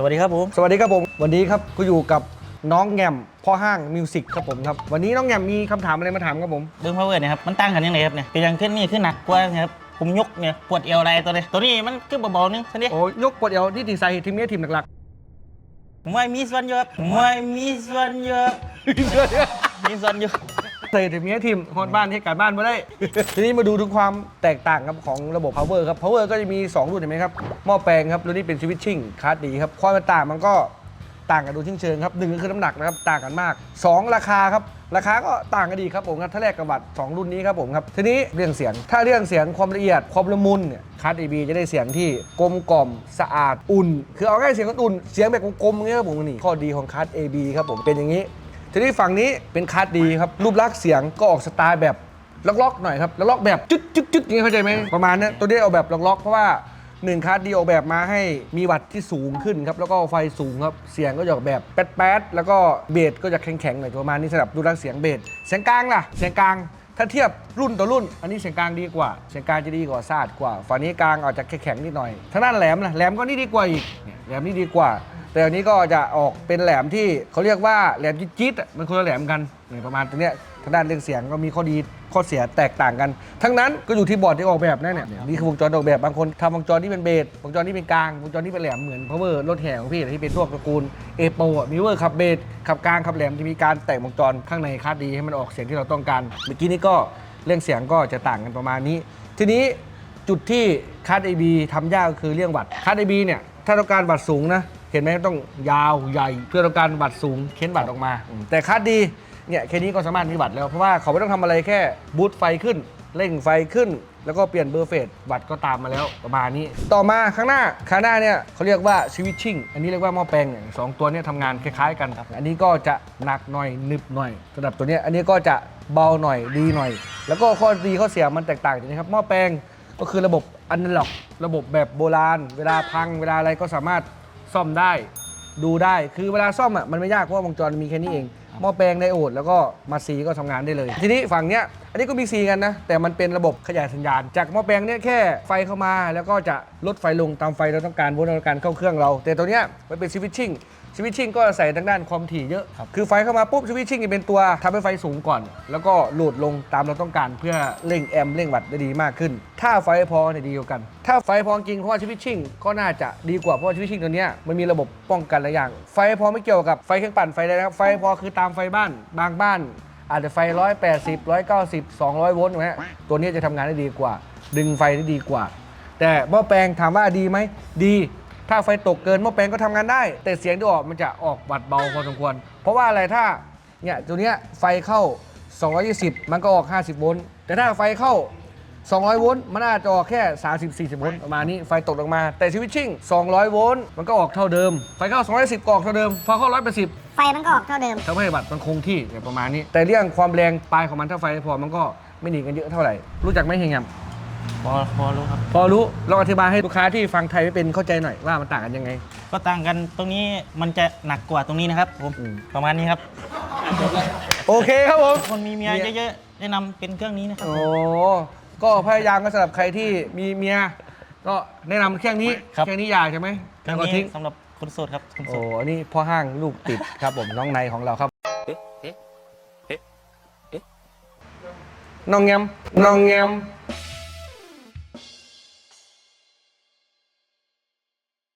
สวัสดีครับผม สวัสดีครับผม วันนี้ครับก็อยู่กับน้องแงมพ่อห้างมิวสิกครับผมครับ วันนี้น้องแงมมีคำถามอะไรมาถามครับผม เบิ้งพาวเวอร์เนี่ยครับ มันตั้งกันยังไงครับเนี่ยคือยังขึ้นนี่ขึ้นหนักกว่านะครับผมยกเนี่ยปวดเอวอะไรตัวนี้ตัวนี้มันขึ้นเบาๆนึงท่านนี้โอ้ยกปวดเอวที่ทีใส่ทีมนี้ทีมหลักผมว่ามีส่วนเยอะผมว่ามีส่วนเยอะๆมีส่วนเยอะ ใส่ทีมนี้ทีมฮอดบ้านให้การบ้านมาได้ ทีนี้มาดูถึงความแตกต่างครับของระบบ power ครับ power ก็จะมี 2 รุ่นเห็นไหมครับหม้อแปลงครับรุ่นนี้เป็น switching คาร์ดดีครับความต่างมันก็ต่างกันดูเชิงๆครับหนึ่งก็คือน้ำหนักนะครับต่างกันมาก 2 ราคาครับราคาก็ต่างกันดีครับผมครับถ้าแลกกับบัตร2รุ่นนี้ครับผมครับทีนี้เรื่องเสียงถ้าเรื่องเสียงความละเอียดความละมุนเนี่ยคาร์ดเอบีจะได้เสียงที่กลมกล่อมสะอาดอุ่น คือเอาง่ายๆเสียงก็อุ่นเสียงแบบกลมๆอย่างเงี้ยครับผมนี่ข้อดีของคาร์ดเอบีครับผมเป็นอย่างนี้ ทีนี้ฝั่งนี้เป็นคาร์ดดีครับรูปลักษณ์เสียงก็ออกสไตล์แบบล็อกๆหน่อยครับล็อกๆแบบจึ๊ดจึ๊ดจึ๊ดอย่างนี้เข้าใจไหมประมาณเนี้ยตัวนี้เอาแบบล็อกๆเพราะว่าหนึ่งคาร์ดดีออกแบบมาให้มีวัตต์ที่สูงขึ้นครับแล้วก็ไฟสูงครับเสียงก็จะออกแบบแป๊ดๆแล้วก็เบสก็จะแข็งๆหน่อยประมาณนี้สำหรับรูปลักษณ์เสียงเบสเสียงกลางล่ะเสียงกลางถ้าเทียบรุ่นต่อรุ่น อันนี้เสียงกลางดีกว่า เสียงกลางจะดีกว่าซาดกว่าฝั่งนี้กลางอาจจะแข็งๆนิดหน่อยทางด้านแหลมนะแหลมก็นี่ดีกว่าอีกเนี่ยแหลมนี่ดีกว่า แต่อันนี้ก็จะออกเป็นแหลมที่เขาเรียกว่าแหลมจี๊ดๆอะมันคนละแหลมกันเนี่ยประมาณตรงเนี้ยทางด้านเรื่องเสียงก็มีข้อดีข้อเสียแตกต่างกัน ทั้งนั้นก็อยู่ที่บอร์ดที่ออกแบบนั่นเนี่ยนี่คือวงจรออกแบบบางคนทำวงจรที่เป็นเบสวงจรที่เป็นกลางวงจรที่เป็นแหลมเหมือน power รถแห่ของพี่ที่เป็นพวกตระกูลเอโปอะมีเวอร์ขับเบสขับกลางขับแหลมจะมีการแต่งวงจรข้างในคาดดีให้มันออกเสียงที่เราต้องการเมื่อกี้นี้ก็เรื่องเสียงก็จะต่างกันประมาณนี้ ทีนี้จุดที่คัด AB ทำยากก็คือเรื่องวัดคัด AB เนี่ยถ้าต้องการวัดสูงนะ เห็นไหมต้องยาวใหญ่ เพื่อต้องการวัดสูงเค้นวัดออกมา แต่คัดดีเนี่ยแค่นี้ก็สามารถมีวัดแล้ว เพราะว่าเขาไม่ต้องทำอะไรแค่บูตไฟขึ้นเร่งไฟขึ้น แล้วก็เปลี่ยนเบอร์เฟสวัดก็ตามมาแล้วประมาณนี้ ต่อมาข้างหน้าข้างหน้าเนี่ยเขาเรียกว่าสวิตชิ่งอันนี้เรียกว่าหม้อแปลงเนี่ยสองตัวเนี่ยทำงานคล้ายๆกันครับอันนี้ก็จะหนักหน่อยหนึบหน่อยสำหรับตัวเนี้ยอันนี้ก็จะเบาหน่อยดีหน่อย แล้วก็ข้อดีข้อเสียมันแตกต่างกันนะครับหม้อแปลงก็คือระบบอันล็อก ระบบแบบโบราณ เวลาพังเวลาอะไรก็สามารถ ซ่อมได้ดูได้คือเวลาซ่อมอะมันไม่ยากเพราะว่าวงจรมีแค่นี้เองหม้อแปลงไดโอดแล้วก็มาซีก็ทำงานได้เลย ทีนี้ฝั่งเนี้ยอันนี้ก็มีซีกันนะ แต่มันเป็นระบบขยายสัญญาณ จากหม้อแปลงเนี้ยแค่ไฟเข้ามา แล้วก็จะลดไฟลงตามไฟเราต้องการโวลต์เราต้องการเข้าเครื่องเรา แต่ตัวเนี้ยมันเป็นสวิตชิ่ง สวิตชิ่งก็ใส่ทางด้านความถี่เยอะ คือไฟเข้ามาปุ๊บสวิตชิ่งจะเป็นตัวทำให้ไฟสูงก่อน แล้วก็โหลดลงตามเราต้องการเพื่อเร่งแอมป์เร่งวัตต์ได้ดีมากขึ้น ถ้าไฟพอเนี่ยดีกว่ากัน ถ้าไฟพอจริงเพราะว่าสวิตชิ่งก็น่าจะดีกว่าเพราะว่าสวิตชิ่งตัวเนี้ยมันมีระบบป้องกันหลายอย่าง ไฟพอไม่เกี่ยวกับไฟเครื่องปั่นไฟอะไรนะครับไฟพอคือตามไฟบ้านบางบ้าน อาจจะไฟ 180 190 200 โวลต์นะฮะตัวนี้จะทำงานได้ดีกว่า ดึงไฟได้ดีกว่า แต่หม้อแปลงถามว่าดีไหมดี ถ้าไฟตกเกินหม้อแปลงก็ทำงานได้ แต่เสียงที่ออกมันจะออกวัดเบาพอสมควร เพราะว่าอะไรถ้าเนี่ยตัวเนี้ยไฟเข้า 220 มันก็ออก 50 โวลต์แต่ถ้าไฟเข้า 200 โวลต์มันอาจจะออกแค่ 30 40 โวลต์ประมาณนี้ไฟตกลงมา แต่สวิตชิ่ง 200 โวลต์มันก็ออกเท่าเดิม ไฟเข้า 210ก็ออกเท่าเดิมพอเข้า 180 ไฟมันก็ออกเท่าเดิม ทำให้บัตรมันคงที่เนี่ยประมาณนี้ แต่เรื่องความแรงปลายของมันถ้าไฟไม่พอมันก็ไม่หนีกันเยอะเท่าไหร่ รู้จักไหมเฮียง พอพอรู้ครับ พอรู้ลองอธิบายให้ลูกค้าที่ฟังไทยไม่เป็นเข้าใจหน่อยว่ามันต่างกันยังไง ก็ต่างกันตรงนี้มันจะหนักกว่าตรงนี้นะครับผมอืม ประมาณนี้ครับโอเคครับผม คนมีเมียเยอะๆแนะนำเป็นเครื่องนี้นะครับ โอ้ก็พยายามก็สำหรับใครที่มีเมีย ก็แนะนำเครื่องนี้ครับ เครื่องนี้อยากใช่ไหมเครื่องแล้วก็นี้ทิ้งสำหรับคนโสดครับคนโสโอ้ดอันนี้พ่อห้างลูกติดครับผมน้องในของเราครับน้องแงมน้องแงม